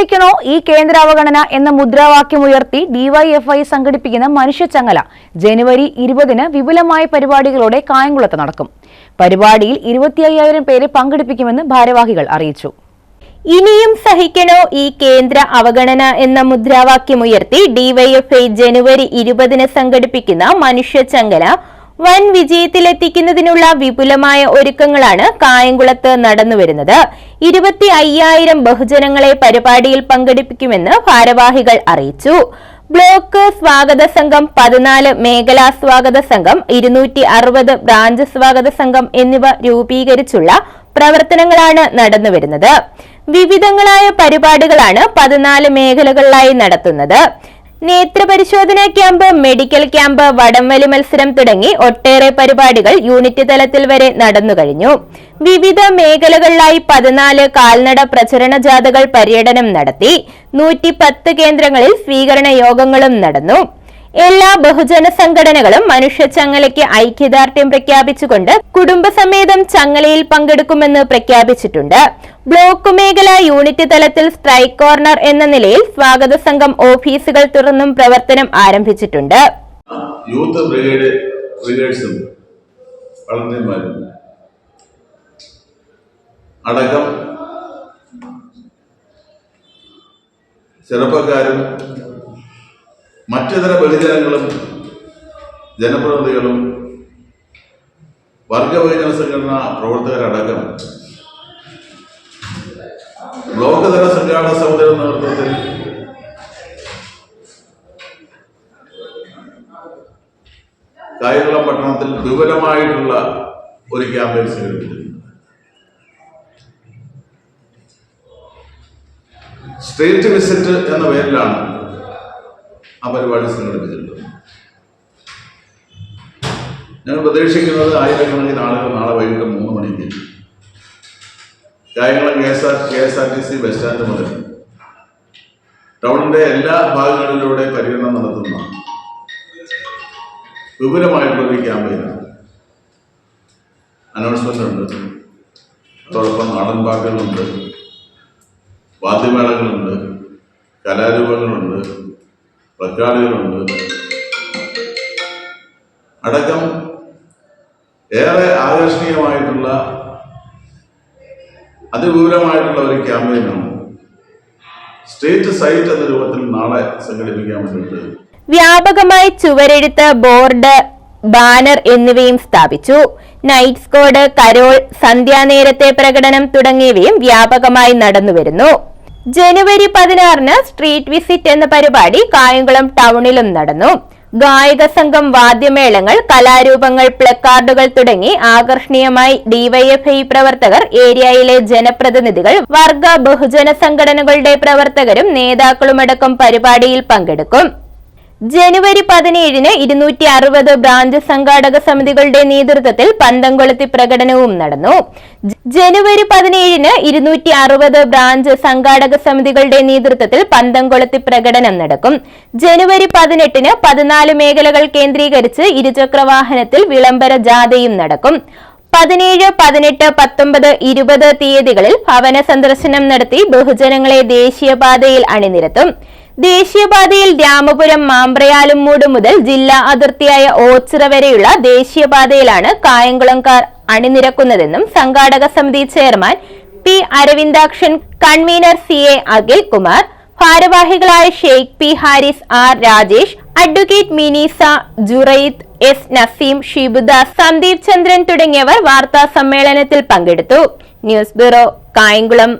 സഹിക്കണോ ഈ കേന്ദ്ര അവഗണന എന്ന മുദ്രാവാക്യം ഉയർത്തി ഡിവൈഎഫ്ഐ സംഘടിപ്പിക്കുന്ന മനുഷ്യച്ചങ്ങല ജനുവരി ഇരുപതിന് വിപുലമായ പരിപാടികളോടെ കായംകുളത്ത് നടക്കും. പരിപാടിയിൽ ഇരുപത്തി അയ്യായിരം പേരെ പങ്കെടുപ്പിക്കുമെന്ന് ഭാരവാഹികൾ അറിയിച്ചു. ഇനിയും സഹിക്കണോ ഈ കേന്ദ്ര അവഗണന എന്ന മുദ്രാവാക്യം ഉയർത്തി ഡിവൈഎഫ്ഐ ജനുവരി ഇരുപതിന് സംഘടിപ്പിക്കുന്ന മനുഷ്യച്ചങ്കല വൻ വിജയത്തിലെത്തിക്കുന്നതിനുള്ള വിപുലമായ ഒരുക്കങ്ങളാണ് കായംകുളത്ത് നടന്നുവരുന്നത് ഇരുപത്തി അയ്യായിരം ബഹുജനങ്ങളെ പരിപാടിയിൽ പങ്കെടുപ്പിക്കുമെന്ന് ഭാരവാഹികൾ അറിയിച്ചു. ബ്ലോക്ക് സ്വാഗത സംഘം പതിനാല് മേഖലാ സ്വാഗത സംഘം ഇരുന്നൂറ്റി അറുപത് ബ്രാഞ്ച് സ്വാഗത സംഘം എന്നിവ രൂപീകരിച്ചുള്ള പ്രവർത്തനങ്ങളാണ് നടന്നുവരുന്നത് വിവിധങ്ങളായ പരിപാടികളാണ് പതിനാല് മേഖലകളിലായി നടത്തുന്നത്. നേത്രപരിശോധനാ ക്യാമ്പ് മെഡിക്കൽ ക്യാമ്പ് വടംവലി മത്സരം തുടങ്ങി ഒട്ടേറെ പരിപാടികൾ യൂണിറ്റ് തലത്തിൽ വരെ നടന്നു കഴിഞ്ഞു. വിവിധ മേഖലകളിലായി പതിനാല് കാൽനട പ്രചരണ ജാഥകൾ പര്യടനം നടത്തി. നൂറ്റി കേന്ദ്രങ്ങളിൽ സ്വീകരണ യോഗങ്ങളും നടന്നു. എല്ലാ ബഹുജന സംഘടനകളും മനുഷ്യ ചങ്ങലയ്ക്ക് ഐക്യദാർഢ്യം പ്രഖ്യാപിച്ചുകൊണ്ട് കുടുംബസമേതം ചങ്ങലയിൽ പങ്കെടുക്കുമെന്ന് പ്രഖ്യാപിച്ചിട്ടുണ്ട്. ബ്ലോക്ക് മേഖല യൂണിറ്റ് തലത്തിൽ സ്ട്രൈക്ക് കോർണർ എന്ന നിലയിൽ സ്വാഗത സംഘം ഓഫീസുകൾ തുറന്നും പ്രവർത്തനം ആരംഭിച്ചിട്ടുണ്ട്. യൂത്ത് ബ്രിഗേഡ് ബ്രിഗേഡ്സും വളണ്ടിയന്മാരും അടക്കം ചെറുപ്പക്കാരും മറ്റിതര ബഹുജനങ്ങളും ജനപ്രതിനിധികളും വർഗബഹുജന സംഘടനാ പ്രവർത്തകരടക്കം ബ്ലോക്ക് തല സംഘാടക സമിതിയുടെ നേതൃത്വത്തിൽ കായംകുളം പട്ടണത്തിൽ വിപുലമായിട്ടുള്ള ഒരു ക്യാമ്പയിൻ സംഘടിപ്പിച്ചു സ്ട്രീറ്റ് വിസിറ്റ് എന്ന പേരിലാണ് ആ പരിപാടി സംഘടിപ്പിച്ചിട്ടുണ്ട്. ഞങ്ങൾ പ്രതീക്ഷിക്കുന്നത് ആയിരക്കണക്കിന് ആളുകൾ നാളെ വൈകിട്ട് മൂന്ന് മണിക്ക് Kayamkulam K S R K S R T C bus stand മുതൽ ടൗണിന്റെ എല്ലാ ഭാഗങ്ങളിലൂടെ പര്യടനം നടത്തുന്ന വിപുലമായിട്ടുള്ളൊരു ക്യാമ്പയിനാണ്. അനൗൺസ്മെന്റ് ഉണ്ട് അതോടൊപ്പം നാടൻ പാട്ടുകളുണ്ട്. വാദ്യമേളങ്ങളുണ്ട് കലാരൂപങ്ങളുണ്ട്. റെക്കാർഡുകളുണ്ട് അടക്കം ഏറെ ആകർഷണീയമായിട്ടുള്ള അതിവിപുലമായിട്ടുള്ള ഒരു ക്യാമ്പയിനാണ് സ്റ്റേറ്റ് സൈറ്റ് എന്ന രൂപത്തിൽ നാളെ സംഘടിപ്പിക്കാൻ വേണ്ടിയിട്ട് വ്യാപകമായി ചുവരെഴുത്ത് ബോർഡ് ബാനർ എന്നിവയും സ്ഥാപിച്ചു. നൈറ്റ് സ്കോഡ് കരോൾ സന്ധ്യാനേരത്തെ പ്രകടനം തുടങ്ങിയവയും വ്യാപകമായി നടന്നുവരുന്നു. ജനുവരി പതിനാറിന് സ്ട്രീറ്റ് വിസിറ്റ് എന്ന പരിപാടി കായംകുളം ടൗണിലും നടന്നു. ഗായക സംഘം വാദ്യമേളങ്ങൾ കലാരൂപങ്ങൾ പ്ലക്കാർഡുകൾ തുടങ്ങി ആകർഷണീയമായി ഡിവൈഎഫ്ഐ പ്രവർത്തകർ ഏരിയയിലെ ജനപ്രതിനിധികൾ വർഗ ബഹുജന സംഘടനകളുടെ പ്രവർത്തകരും നേതാക്കളുമടക്കം പരിപാടിയിൽ പങ്കെടുക്കും. ജനുവരി പതിനേഴിന് ഇരുന്നൂറ്റി അറുപത് ബ്രാഞ്ച് സംഘാടക സമിതികളുടെ നേതൃത്വത്തിൽ പന്തംകൊളുത്തി പ്രകടനവും നടന്നു. ജനുവരി പതിനേഴിന് ഇരുന്നൂറ്റി അറുപത് ബ്രാഞ്ച് സംഘാടക സമിതികളുടെ നേതൃത്വത്തിൽ പന്തംകൊളുത്തി പ്രകടനം നടക്കും. ജനുവരി പതിനെട്ടിന് പതിനാല് മേഖലകൾ കേന്ദ്രീകരിച്ച് ഇരുചക്ര വാഹനത്തിൽ വിളംബര ജാഥയും നടക്കും. പതിനേഴ് പതിനെട്ട് പത്തൊമ്പത് ഇരുപത് തീയതികളിൽ ഭവന സന്ദർശനം നടത്തി ബഹുജനങ്ങളെ ദേശീയപാതയിൽ അണിനിരത്തും. ദേശീയപാതയിൽ രാമപുരം മാമ്പ്രയാലുംമൂട് മുതൽ ജില്ലാ അതിർത്തിയായ ഓച്ചിറ വരെയുള്ള ദേശീയപാതയിലാണ് കായംകുളംകാർ അണിനിരക്കുന്നതെന്നും സംഘാടക സമിതി chairman P Aravindakshan convener C A Akhil Kumar ഭാരവാഹികളായ Sheikh P Haris R Rajesh advocate Minisa Juraith S Naseem Shibudas Sandeep Chandran തുടങ്ങിയവർ വാർത്താ സമ്മേളനത്തിൽ പങ്കെടുത്തു. News bureau Kayamkulam.